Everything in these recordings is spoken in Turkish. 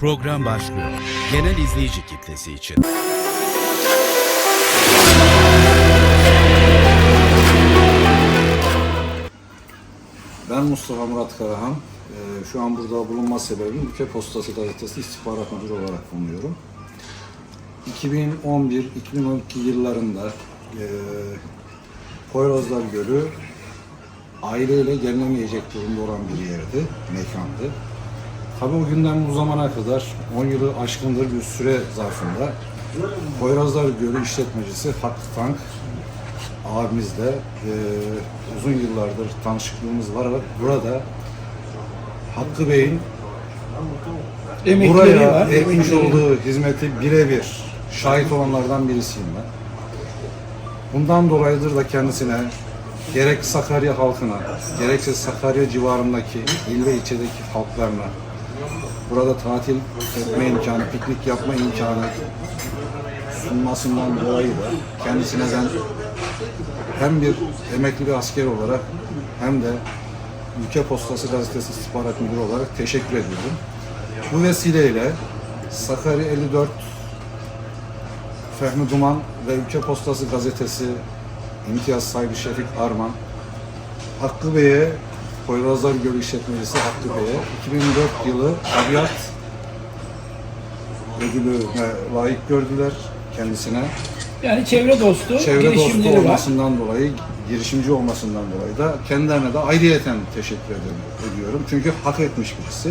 Program başlıyor. Genel izleyici kitlesi için. Ben Mustafa Murat Karahan. Ee, Şu an burada bulunma sebebim Ülke Postası Gazetesi istihbarat müdürü olarak bulunuyorum. 2011-2012 yıllarında e, Poyrazlar Gölü aileyle gelinemeyecek durumda olan bir yerdi, mekandı. Tabii o günden bu zamana kadar 10 yılı aşkındır bir süre zarfında Poyrazlar Gölü işletmecisi Hakkı Tank abimizle e, uzun yıllardır tanışıklığımız var. Burada Hakkı Bey'in Emekleri buraya var. etmiş emekleri. olduğu hizmeti birebir şahit olanlardan birisiyim ben. Bundan dolayıdır da kendisine gerek Sakarya halkına, gerekse Sakarya civarındaki il ve ilçedeki halklarına burada tatil etme imkanı, piknik yapma imkanı sunmasından dolayı da kendisine ben hem bir emekli bir asker olarak hem de Ülke Postası Gazetesi İstihbarat Müdürü olarak teşekkür ediyorum. Bu vesileyle Sakarya 54 Fehmi Duman ve Ülke Postası Gazetesi imtiyaz sahibi Şefik Arman Hakkı Bey'e Poyrazlar Gölü İşletmecisi Hakkı Bey'e 2004 yılı tabiat ödülüne layık gördüler kendisine Yani çevre dostu çevre dostu girişimleri var. olmasından dolayı, girişimci olmasından dolayı da kendilerine de ayrıyeten teşekkür ed- ediyorum. Çünkü hak etmiş birisi.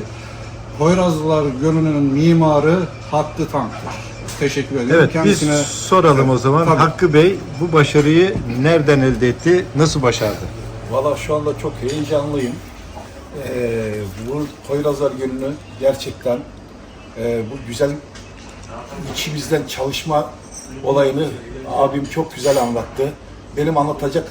Poyrazlılar Gölü'nün mimarı Hakkı Tank'tır. Teşekkür ediyorum. Evet biz soralım o zaman. Tabii. Hakkı Bey bu başarıyı nereden elde etti? Nasıl başardı? Valla şu anda çok heyecanlıyım. Ee, bu Poyrazlar Gölü'nü gerçekten e, bu güzel içimizden çalışma olayını abim çok güzel anlattı. Benim anlatacak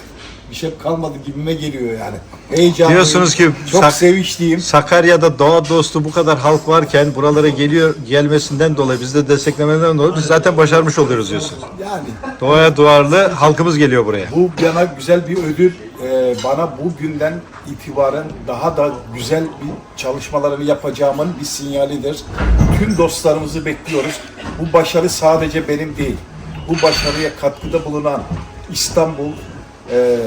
bir şey kalmadı gibime geliyor yani. Heyecanlıyım. Diyorsunuz ki çok Sak- sevinçliyim. Sakarya'da doğa dostu bu kadar halk varken buralara geliyor gelmesinden dolayı biz de desteklemeden dolayı biz zaten başarmış oluyoruz diyorsunuz. Yani Doğaya duyarlı halkımız geliyor buraya. Bu bana güzel bir ödül. Bana bugünden itibaren daha da güzel bir çalışmalarını yapacağımın bir sinyalidir. Tüm dostlarımızı bekliyoruz. Bu başarı sadece benim değil. Bu başarıya katkıda bulunan İstanbul e,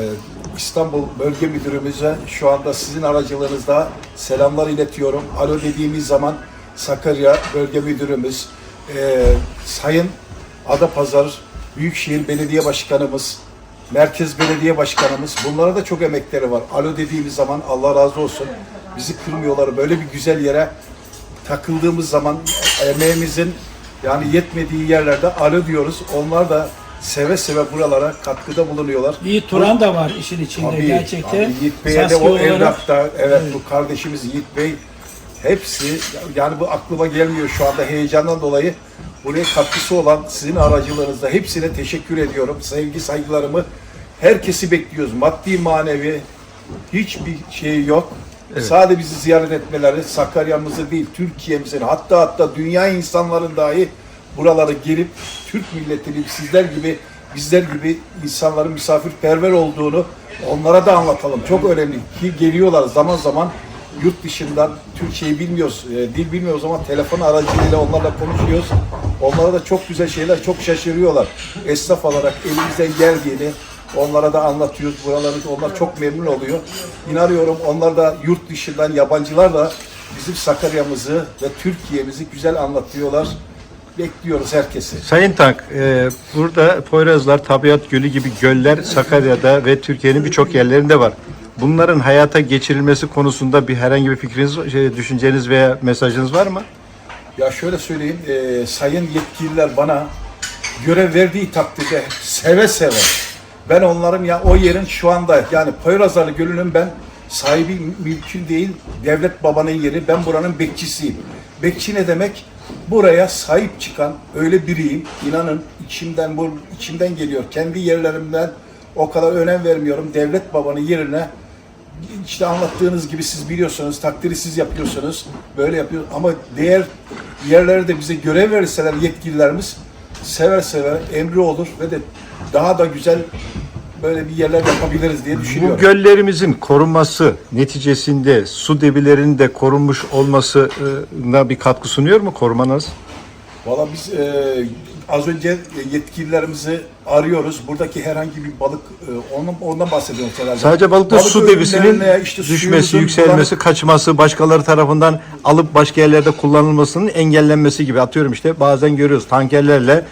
İstanbul Bölge Müdürümüze şu anda sizin aracılığınızda selamlar iletiyorum. Alo dediğimiz zaman Sakarya Bölge Müdürümüz, e, Sayın Adapazarı Büyükşehir Belediye Başkanımız, Merkez Belediye Başkanımız bunlara da çok emekleri var. Alo dediğimiz zaman Allah razı olsun bizi kırmıyorlar. Böyle bir güzel yere takıldığımız zaman emeğimizin yani yetmediği yerlerde alo diyoruz. Onlar da seve seve buralara katkıda bulunuyorlar. Yiğit Turan da var işin içinde Tabii, gerçekten. tabii. Yiğit Bey'e de o evrakta, evet, bu kardeşimiz Yiğit Bey hepsi yani bu aklıma gelmiyor şu anda heyecandan dolayı buraya katkısı olan sizin aracılığınızda hepsine teşekkür ediyorum. Sevgi saygılarımı herkesi bekliyoruz. Maddi manevi hiçbir şey yok. Sadece bizi ziyaret etmeleri Sakarya'mızı değil Türkiye'mizin hatta hatta dünya insanların dahi buralara gelip Türk milletinin sizler gibi bizler gibi insanların misafirperver olduğunu onlara da anlatalım. Çok önemli ki geliyorlar zaman zaman yurt dışından Türkçeyi bilmiyoruz, e, dil bilmiyoruz ama telefon aracılığıyla onlarla konuşuyoruz. Onlara da çok güzel şeyler, çok şaşırıyorlar. Esnaf olarak elimizden geldiğini onlara da anlatıyoruz. Buraları onlar çok memnun oluyor. İnanıyorum onlar da yurt dışından yabancılar da bizim Sakarya'mızı ve Türkiye'mizi güzel anlatıyorlar. Bekliyoruz herkesi. Sayın Tank, e, burada Poyrazlar, Tabiat Gölü gibi göller Sakarya'da ve Türkiye'nin birçok yerlerinde var. Bunların hayata geçirilmesi konusunda bir herhangi bir fikriniz, şey, düşünceniz veya mesajınız var mı? Ya şöyle söyleyeyim, e, sayın yetkililer bana görev verdiği takdirde seve seve ben onların ya o yerin şu anda yani Poyrazarlı Gölü'nün ben sahibi mümkün değil devlet babanın yeri ben buranın bekçisiyim. Bekçi ne demek? Buraya sahip çıkan öyle biriyim. İnanın içimden bu içimden geliyor. Kendi yerlerimden o kadar önem vermiyorum. Devlet babanın yerine işte anlattığınız gibi siz biliyorsunuz, takdiri siz yapıyorsunuz, böyle yapıyor. Ama diğer yerlere de bize görev verirseler yetkililerimiz sever sever emri olur ve de daha da güzel böyle bir yerler yapabiliriz diye Bu düşünüyorum. göllerimizin korunması neticesinde su debilerinin de korunmuş olmasına bir katkı sunuyor mu korumanız? Valla biz e, az önce yetkililerimizi arıyoruz. Buradaki herhangi bir balık, e, ondan, ondan bahsediyorum herhalde. Sadece balıkta Balık su debisinin ürünlerine, işte düşmesi, yükselmesi, kaçması, başkaları tarafından alıp başka yerlerde kullanılmasının engellenmesi gibi. Atıyorum işte bazen görüyoruz tankerlerle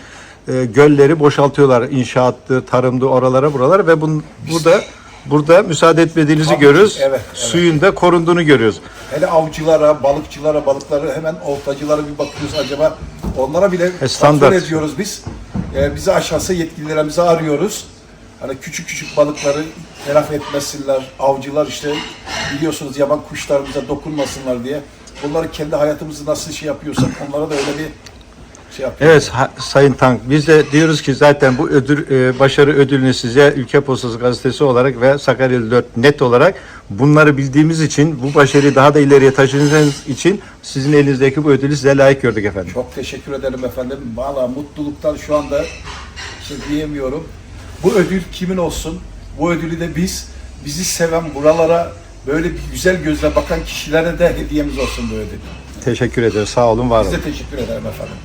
e, gölleri boşaltıyorlar. İnşaattı, tarımdı oralara buralara ve bun, burada burada müsaade etmediğinizi Tabii görüyoruz. evet, evet. Suyun da korunduğunu görüyoruz. Hele avcılara, balıkçılara, balıkları hemen oltacılara bir bakıyoruz acaba onlara bile E, standart. ediyoruz biz. E, bizi aşağısı yetkililerimizi arıyoruz. Hani küçük küçük balıkları telafi etmesinler. Avcılar işte biliyorsunuz yaban kuşlarımıza dokunmasınlar diye. Bunları kendi hayatımızı nasıl şey yapıyorsak onlara da öyle bir şey yapıyoruz. Evet ha- Sayın Tank biz de diyoruz ki zaten bu ödül e, başarı ödülünü size Ülke Postası gazetesi olarak ve Sakarya 4 net olarak bunları bildiğimiz için bu başarıyı daha da ileriye taşıdığınız için sizin elinizdeki bu ödülü size layık gördük efendim. Çok teşekkür ederim efendim. Valla mutluluktan şu anda şey diyemiyorum. Bu ödül kimin olsun? Bu ödülü de biz, bizi seven buralara böyle bir güzel gözle bakan kişilere de hediyemiz olsun bu ödül. Teşekkür ederiz. Sağ olun, var Biz olun. de teşekkür ederim efendim.